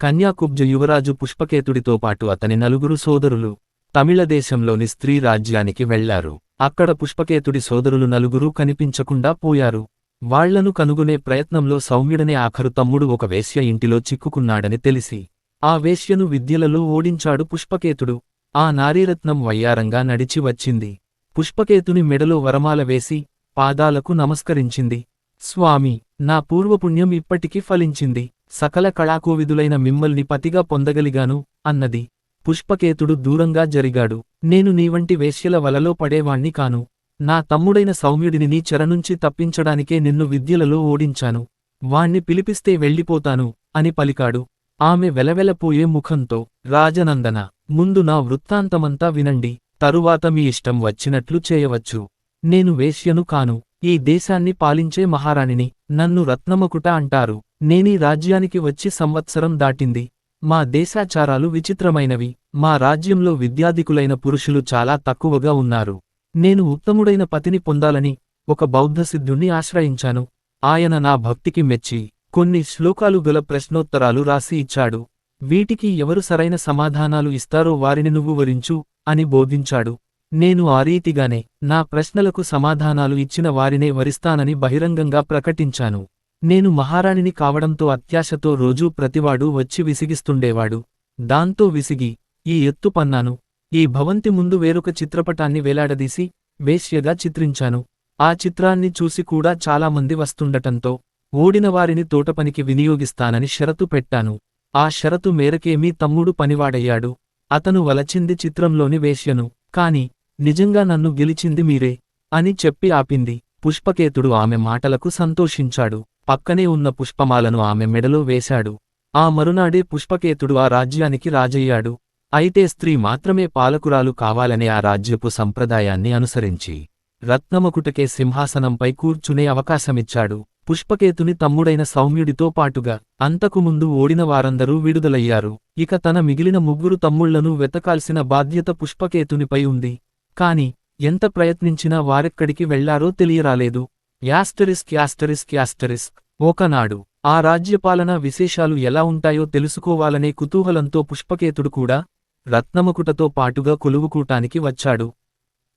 కన్యాకుబ్జ యువరాజు పుష్పకేతుడితో పాటు అతని నలుగురు సోదరులు తమిళదేశంలోని స్త్రీ రాజ్యానికి వెళ్ళారు. అక్కడ పుష్పకేతుడి సోదరులు నలుగురూ కనిపించకుండా పోయారు. వాళ్ళను కనుగొనే ప్రయత్నంలో సౌమ్యుడనే ఆఖరు తమ్ముడు ఒక వేశ్య ఇంటిలో చిక్కుకున్నాడని తెలిసి ఆ వేశ్యను విద్యలలో ఓడించాడు పుష్పకేతుడు. ఆ నారీరత్నం వయ్యారంగా నడిచి వచ్చింది. పుష్పకేతుని మెడలో వరమాల వేసి పాదాలకు నమస్కరించింది. స్వామి నా పూర్వపుణ్యం ఇప్పటికీ ఫలించింది. సకల కళాకోవిదులైన మిమ్మల్ని పతిగా పొందగలిగాను అన్నది. పుష్పకేతుడు దూరంగా జరిగాడు. నేను నీవంటి వేశ్యల వలలో పడేవాణ్ణి కాను. నా తమ్ముడైన సౌమ్యుడిని నీ చెరనుంచి తప్పించడానికే నిన్ను విద్యలలో ఓడించాను. వాణ్ణి పిలిపిస్తే వెళ్ళిపోతాను అని పలికాడు. ఆమె వెలవెలపోయే ముఖంతో రాజనందన ముందు నా వృత్తాంతమంతా వినండి. తరువాత మీ ఇష్టం వచ్చినట్లు చేయవచ్చు. నేను వేశ్యను కాను. ఈ దేశాన్ని పాలించే మహారాణిని నన్ను రత్నమకుట అంటారు. నేనీ రాజ్యానికి వచ్చి సంవత్సరం దాటింది. మా దేశాచారాలు విచిత్రమైనవి. మా రాజ్యంలో విద్యాధికులైన పురుషులు చాలా తక్కువగా ఉన్నారు. నేను ఉత్తముడైన పతిని పొందాలని ఒక బౌద్ధ సిద్ధుణ్ణి ఆశ్రయించాను. ఆయన నా భక్తికి మెచ్చి కొన్ని శ్లోకాలు గల ప్రశ్నోత్తరాలు రాసి ఇచ్చాడు. వీటికి ఎవరు సరైన సమాధానాలు ఇస్తారో వారిని నువ్వు వరించు అని బోధించాడు. నేను ఆ రీతిగానే నా ప్రశ్నలకు సమాధానాలు ఇచ్చిన వారినే వరిస్తానని బహిరంగంగా ప్రకటించాను. నేను మహారాణిని కావడంతో అత్యాశతో రోజూ ప్రతివాడు వచ్చి విసిగిస్తుండేవాడు. దాంతో విసిగి ఈ ఎత్తు పన్నాను. ఈ భవంతి ముందు వేరొక చిత్రపటాన్ని వేలాడదీసి వేశ్యగా చిత్రించాను. ఆ చిత్రాన్ని చూసి కూడా చాలామంది వస్తుండటంతో ఓడిన వారిని తోటపనికి వినియోగిస్తానని షరతు పెట్టాను. ఆ షరతు మేరకే మీ తమ్ముడు పనివాడయ్యాడు. అతను వలచింది చిత్రంలోని వేశ్యను. కాని నిజంగా నన్ను గెలిచింది మీరే అని చెప్పి ఆపింది. పుష్పకేతుడు ఆమె మాటలకు సంతోషించాడు. పక్కనే ఉన్న పుష్పమాలను ఆమె మెడలో వేశాడు. ఆ మరునాడే పుష్పకేతుడు ఆ రాజ్యానికి రాజయ్యాడు. అయితే స్త్రీ మాత్రమే పాలకురాలు కావాలనే ఆ రాజ్యపు సంప్రదాయాన్ని అనుసరించి రత్నమకుటకే సింహాసనంపై కూర్చునే అవకాశమిచ్చాడు. పుష్పకేతుని తమ్ముడైన సౌమ్యుడితో పాటుగా అంతకుముందు ఓడిన వారందరూ విడుదలయ్యారు. ఇక తన మిగిలిన ముగ్గురు తమ్ముళ్ళను వెతకాల్సిన బాధ్యత పుష్పకేతునిపై ఉంది. కాని ఎంత ప్రయత్నించినా వారెక్కడికి వెళ్ళారో తెలియరాలేదు. యాస్టరిస్క్ యాస్టరిస్క్ యాస్టరిస్క్ ఒకనాడు ఆ రాజ్యపాలన విశేషాలు ఎలా ఉంటాయో తెలుసుకోవాలనే కుతూహలంతో పుష్పకేతుడు కూడా రత్నముకుటతో పాటుగా కొలువుకూటానికి వచ్చాడు.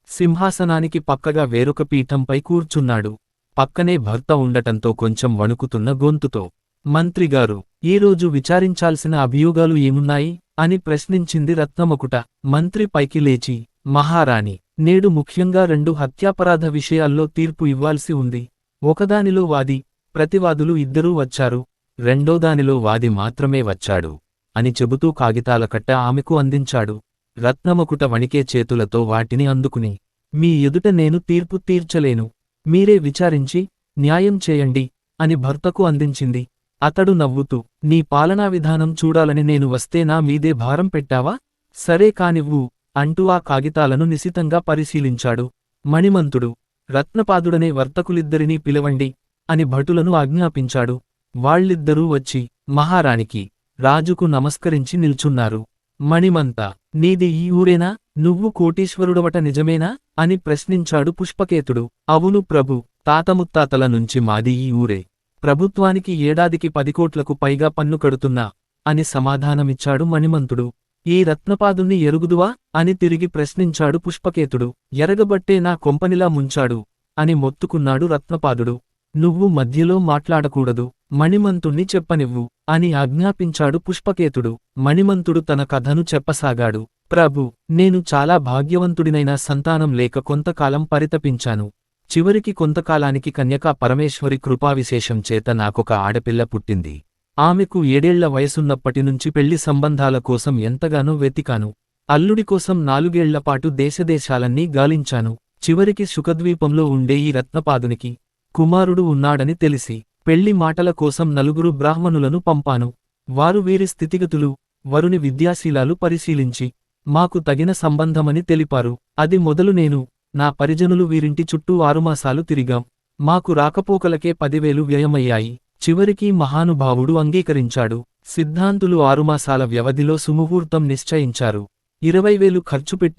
సింహాసనానికి పక్కగా వేరొక పీఠంపై కూర్చున్నాడు. పక్కనే భర్త ఉండటంతో కొంచెం వణుకుతున్న గొంతుతో. మంత్రిగారు ఈరోజు విచారించాల్సిన అభియోగాలు ఏమున్నాయి? అని ప్రశ్నించింది రత్నమకుట. మంత్రి పైకి లేచి మహారాణి నేడు ముఖ్యంగా రెండు హత్యాపరాధ విషయాల్లో తీర్పు ఇవ్వాల్సి ఉంది. ఒకదానిలో వాది ప్రతివాదులు ఇద్దరూ వచ్చారు. రెండోదానిలో వాది మాత్రమే వచ్చాడు అని చెబుతూ కాగితాల కట్ట ఆమెకు అందించాడు. రత్నమకుట వణికే చేతులతో వాటిని అందుకుని మీ ఎదుట నేను తీర్పు తీర్చలేను. మీరే విచారించి న్యాయం చేయండి అని భర్తకు అందించింది. అతడు నవ్వుతూ నీ పాలనా విధానం చూడాలని నేను వస్తే నా మీదే భారం పెట్టావా? సరే కానివ్వు అంటూ ఆ కాగితాలను నిశితంగా పరిశీలించాడు. మణిమంతుడు రత్నపాదుడనే వర్తకులిద్దరినీ పిలవండి అని భటులను ఆజ్ఞాపించాడు. వాళ్ళిద్దరూ వచ్చి మహారాణికి రాజుకు నమస్కరించి నిల్చున్నారు. మణిమంత నీది ఈ ఊరేనా? నువ్వు కోటీశ్వరుడవట నిజమేనా? అని ప్రశ్నించాడు పుష్పకేతుడు. అవును ప్రభు తాతముత్తాతల నుంచి మాది ఈ ఊరే. ప్రభుత్వానికి ఏడాదికి పది కోట్లకు పైగా పన్ను కడుతున్నా అని సమాధానమిచ్చాడు మణిమంతుడు. ఈ రత్నపాదుణ్ణి ఎరుగుదువా? అని తిరిగి ప్రశ్నించాడు పుష్పకేతుడు. ఎరగబట్టే నా కొంపనిలా ముంచాడు అని మొత్తుకున్నాడు రత్నపాదుడు. నువ్వు మధ్యలో మాట్లాడకూడదు మణిమంతుణ్ణి చెప్పనివ్వు అని ఆజ్ఞాపించాడు పుష్పకేతుడు. మణిమంతుడు తన కథను చెప్పసాగాడు. ప్రభు నేను చాలా భాగ్యవంతుడినైన సంతానం లేక కొంతకాలం పరితపించాను. చివరికి కొంతకాలానికి కన్యకా పరమేశ్వరి కృపావిశేషం చేత నాకొక ఆడపిల్ల పుట్టింది. ఆమెకు ఏడేళ్ళ వయసున్నప్పటినుంచి పెళ్ళి సంబంధాల కోసం ఎంతగానో వెతికాను. అల్లుడి కోసం నాలుగేళ్ళపాటు దేశదేశాలన్నీ గాలించాను. చివరికి సుఖద్వీపంలో ఉండే ఈ రత్నపాదునికి కుమారుడు ఉన్నాడని తెలిసి పెళ్ళి మాటల కోసం నలుగురు బ్రాహ్మణులను పంపాను. వారు వీరి స్థితిగతులు వరుని విద్యాశీలాలు పరిశీలించి మాకు తగిన సంబంధమని తెలిపారు. అది మొదలు నేను నా పరిజనులు వీరింటి చుట్టూ ఆరుమాసాలు తిరిగాం. మాకు రాకపోకలకే పదివేలు వ్యయమయ్యాయి. చివరికి మహానుభావుడు అంగీకరించాడు. సిద్ధాంతులు ఆరుమాసాల వ్యవధిలో సుముహూర్తం నిశ్చయించారు. ఇరవై వేలు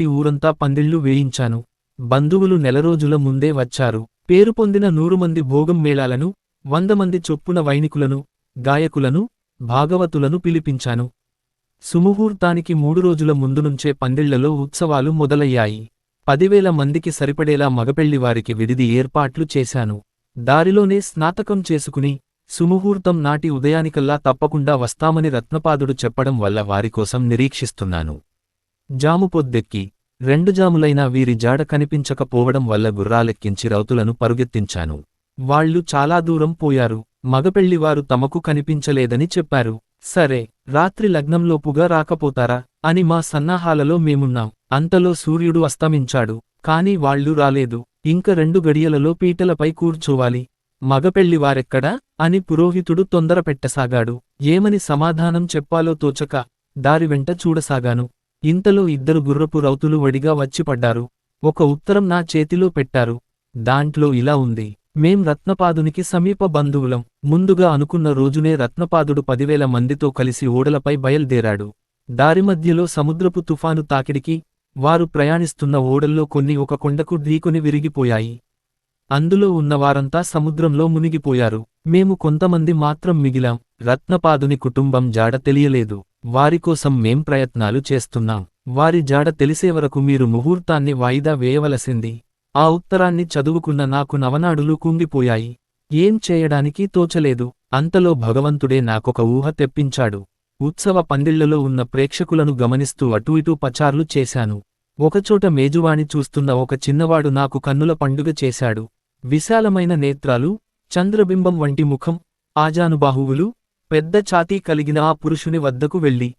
ఊరంతా పందిళ్ళు వేయించాను. బంధువులు నెలరోజుల ముందే వచ్చారు. పేరు పొందిన నూరు మంది భోగం మేళాలను వంద మంది చొప్పున వైనికులను గాయకులను భాగవతులను పిలిపించాను. సుముహూర్తానికి మూడు రోజుల ముందు నుంచే పందిళ్ళలో ఉత్సవాలు మొదలయ్యాయి. పదివేల మందికి సరిపడేలా మగపెళ్ళివారికి విడిది ఏర్పాట్లు చేశాను. దారిలోనే స్నాతకం చేసుకుని సుముహూర్తం నాటి ఉదయానికల్లా తప్పకుండా వస్తామని రత్నపాదుడు చెప్పడం వల్ల వారికోసం నిరీక్షిస్తున్నాను. జాము పొద్దెక్కి రెండు జాములైనా వీరి జాడ కనిపించకపోవడం వల్ల గుర్రాలెక్కించి రౌతులను పరుగెత్తించాను. వాళ్ళు చాలా దూరం పోయారు మగపెళ్ళివారు తమకు కనిపించలేదని చెప్పారు. సరే రాత్రి లగ్నంలోపుగా రాకపోతారా? అని మా సన్నాహాలలో మేమున్నాం. అంతలో సూర్యుడు అస్తమించాడు. కాని వాళ్ళు రాలేదు. ఇంక రెండు గడియలలో పీటలపై కూర్చోవాలి. మగపెళ్ళివారెక్కడా అని పురోహితుడు తొందరపెట్టసాగాడు ఏమని సమాధానం చెప్పాలో తోచక దారి వెంట చూడసాగాను. ఇంతలో ఇద్దరు గుర్రపు రౌతులు వడిగా వచ్చిపడ్డారు ఒక ఉత్తరం నా చేతిలో పెట్టారు. దాంట్లో ఇలా ఉంది. మేం రత్నపాదునికి సమీప బంధువులం. ముందుగా అనుకున్న రోజునే రత్నపాదుడు పదివేల మందితో కలిసి ఓడలపై బయల్దేరాడు. దారి మధ్యలో సముద్రపు తుఫాను తాకిడికి వారు ప్రయాణిస్తున్న ఓడల్లో కొన్ని ఒక కొండకు ఢీకొని విరిగిపోయాయి. అందులో ఉన్నవారంతా సముద్రంలో మునిగిపోయారు. మేము కొంతమంది మాత్రం మిగిలాం. రత్నపాదుని కుటుంబం జాడ తెలియలేదు. వారికోసం మేం ప్రయత్నాలు చేస్తున్నాం. వారి జాడ తెలిసేవరకు మీరు ముహూర్తాన్ని వాయిదా వేయవలసింది. ఆ ఉత్తరాన్ని చదువుకున్న నాకు నవనాడులు కుంగిపోయాయి. ఏం చేయడానికి తోచలేదు. అంతలో భగవంతుడే నాకొక ఊహ తెప్పించాడు. ఉత్సవ పందిళ్ళలో ఉన్న ప్రేక్షకులను గమనిస్తూ అటూ ఇటూ పచార్లు చేశాను. ఒకచోట మేజువాణి చూస్తున్న ఒక చిన్నవాడు నాకు కన్నుల పండుగ చేశాడు. విశాలమైన నేత్రాలు చంద్రబింబం వంటి ముఖం ఆజానుబాహువులు పెద్ద ఛాతీ కలిగిన ఆ పురుషుని వద్దకు వెళ్ళి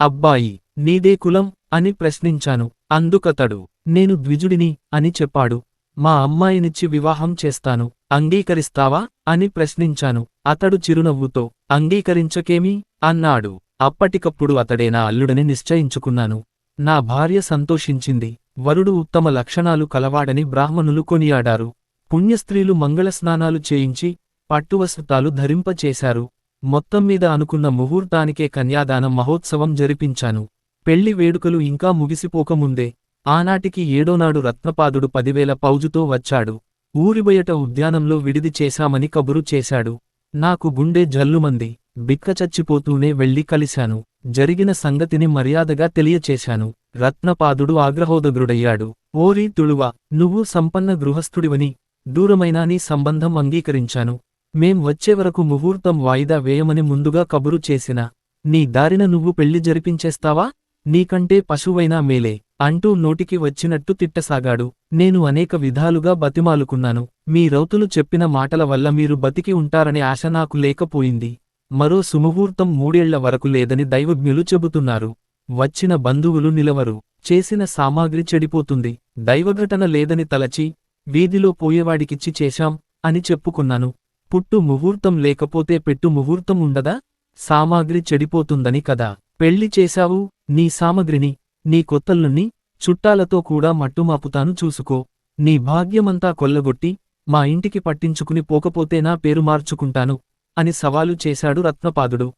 అబ్బాయి నీదే కులం? అని ప్రశ్నించాను. అందుకతడు నేను ద్విజుడిని అని చెప్పాడు. మా అమ్మాయినిచ్చి వివాహం చేస్తాను. అంగీకరిస్తావా? అని ప్రశ్నించాను. అతడు చిరునవ్వుతో అంగీకరించకేమీ? అన్నాడు. అప్పటికప్పుడు అతడే నా అల్లుడని నిశ్చయించుకున్నాను. నా భార్య సంతోషించింది. వరుడు ఉత్తమ లక్షణాలు కలవాడని బ్రాహ్మణులు కొనియాడారు. పుణ్యస్త్రీలు మంగళస్నానాలు చేయించి పట్టువస్త్రాలు ధరింపచేశారు. మొత్తం మీద అనుకున్న ముహూర్తానికే కన్యాదానం మహోత్సవం జరిపించాను. పెళ్ళి వేడుకలు ఇంకా ముగిసిపోకముందే ఆనాటికి ఏడోనాడు రత్నపాదుడు పదివేల పౌజుతో వచ్చాడు. ఊరిబయట ఉద్యానంలో విడిది చేశామని కబురు చేశాడు. నాకు గుండె జల్లుమంది. బిక్కచచ్చిపోతూనే వెళ్ళి కలిశాను. జరిగిన సంగతిని మర్యాదగా తెలియచేశాను. రత్నపాదుడు ఆగ్రహోదగ్రుడయ్యాడు. ఓరి తుళువ నువ్వు సంపన్న గృహస్థుడివని దూరమైనా నీ సంబంధం అంగీకరించాను. మేం వచ్చేవరకు ముహూర్తం వాయిదా వేయమని ముందుగా కబురు చేసిన. నీ దారిన నువ్వు పెళ్ళి జరిపించేస్తావా? నీకంటే పశువైనా మేలే అంటూ నోటికి వచ్చినట్టు తిట్టసాగాడు. నేను అనేక విధాలుగా బతిమాలుకున్నాను. మీ రౌతులు చెప్పిన మాటల వల్ల మీరు బతికి ఉంటారనే ఆశ నాకు లేకపోయింది. మరో సుముహూర్తం మూడేళ్ళ వరకు లేదని దైవజ్ఞులు చెబుతున్నారు. వచ్చిన బంధువులు నిలవరు. చేసిన సామాగ్రి చెడిపోతుంది. దైవఘటన లేదని తలచి వీధిలో పోయేవాడికిచ్చి చేశాం అని చెప్పుకున్నాను. పుట్టు ముహూర్తం లేకపోతే పెట్టు ముహూర్తం ఉండదా? సామాగ్రి చెడిపోతుందని కదా. పెళ్ళి చేశావు? నీ సామగ్రిని నీ కొత్తల్లుని చుట్టాలతో కూడా మట్టుమాపుతాను చూసుకో. నీ భాగ్యమంతా కొల్లగొట్టి మా ఇంటికి పట్టించుకుని పోకపోతే నా పేరు మార్చుకుంటాను అని సవాలు చేశాడు రత్నపాదుడు.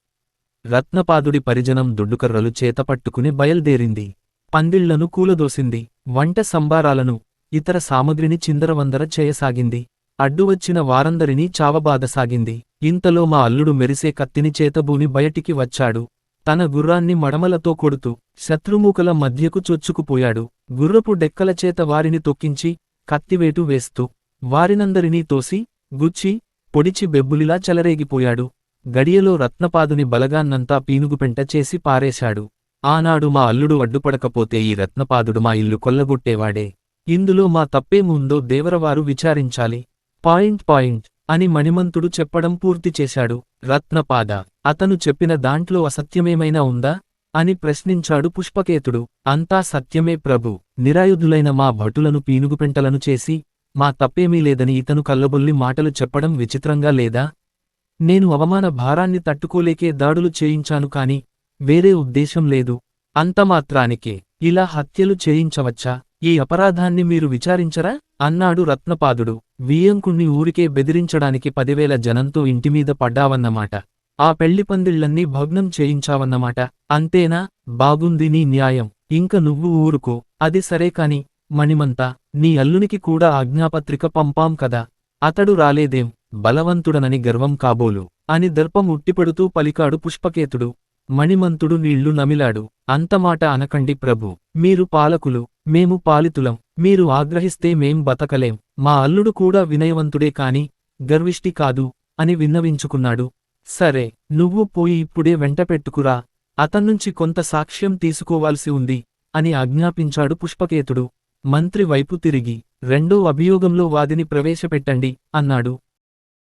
రత్నపాదుడి పరిజనం దుడ్డుకర్రలు చేతపట్టుకుని బయల్దేరింది. పందిళ్ళను కూలదోసింది. వంట సంబారాలను ఇతర సామగ్రిని చిందరవందర చేయసాగింది. అడ్డువచ్చిన వారందరినీ చావబాదసాగింది. ఇంతలో మా అల్లుడు మెరిసే కత్తిని చేతబూని బయటికి వచ్చాడు. తన గుర్రాన్ని మడమలతో కొడుతూ శత్రుమూకల మధ్యకు చొచ్చుకుపోయాడు. గుర్రపు డెక్కల చేత వారిని తొక్కించి కత్తివేటు వేస్తూ వారినందరినీ తోసి గుచ్చి పొడిచి బెబ్బులిలా చెలరేగిపోయాడు. గడియలో రత్నపాదుని బలగాన్నంతా పీనుగుపెంట చేసి పారేశాడు. ఆనాడు మా అల్లుడు అడ్డుపడకపోతే ఈ రత్నపాదుడు మా ఇల్లు కొల్లగొట్టేవాడే. ఇందులో మా తప్పేముందో దేవరవారు విచారించాలి. పాయింట్ పాయింట్ అని మణిమంతుడు చెప్పడం పూర్తి చేశాడు. రత్నపాద. అతను చెప్పిన దాంట్లో అసత్యమేమైనా ఉందా? అని ప్రశ్నించాడు పుష్పకేతుడు. అంతా సత్యమే ప్రభు. నిరాయుధులైన మా భటులను పీనుగుపెంటలను చేసి మా తప్పేమీ లేదని ఇతను కల్లబొల్లి మాటలు చెప్పడం విచిత్రంగా లేదా? నేను అవమాన భారాన్ని తట్టుకోలేకే దాడులు చేయించాను కాని వేరే ఉద్దేశం లేదు. అంతమాత్రానికే ఇలా హత్యలు చేయించవచ్చా? ఈ అపరాధాన్ని మీరు విచారించరా? అన్నాడు రత్నపాదుడు. వియ్యంకుణ్ణి ఊరికే బెదిరించడానికి పదివేల జనంతో ఇంటిమీద పడ్డావన్నమాట. ఆ పెళ్ళిపందిళ్ళన్నీ భగ్నం చేయించావన్నమాట. అంతేనా? బాగుంది నీ న్యాయం. ఇంక నువ్వు ఊరుకో. అది సరే కాని మణిమంతా నీ అల్లునికి కూడా ఆజ్ఞాపత్రిక పంపాం కదా. అతడు రాలేదేం? బలవంతుడనని గర్వం కాబోలు. అని దర్పం ఉట్టిపడుతూ పలికాడు పుష్పకేతుడు. మణిమంతుడు నీళ్ళు నమిలాడు. అంతమాట అనకండి ప్రభు. మీరు పాలకులు మేము పాలితులం. మీరు ఆగ్రహిస్తే మేం బతకలేం. మా అల్లుడు కూడా వినయవంతుడే కాని గర్విష్టి కాదు అని విన్నవించుకున్నాడు. సరే నువ్వు పోయి ఇప్పుడే వెంటపెట్టుకురా అతన్నుంచి కొంత సాక్ష్యం తీసుకోవాల్సి ఉంది అని ఆజ్ఞాపించాడు పుష్పకేతుడు. మంత్రి వైపు తిరిగి రెండో అభియోగంలో వాదిని ప్రవేశపెట్టండి అన్నాడు.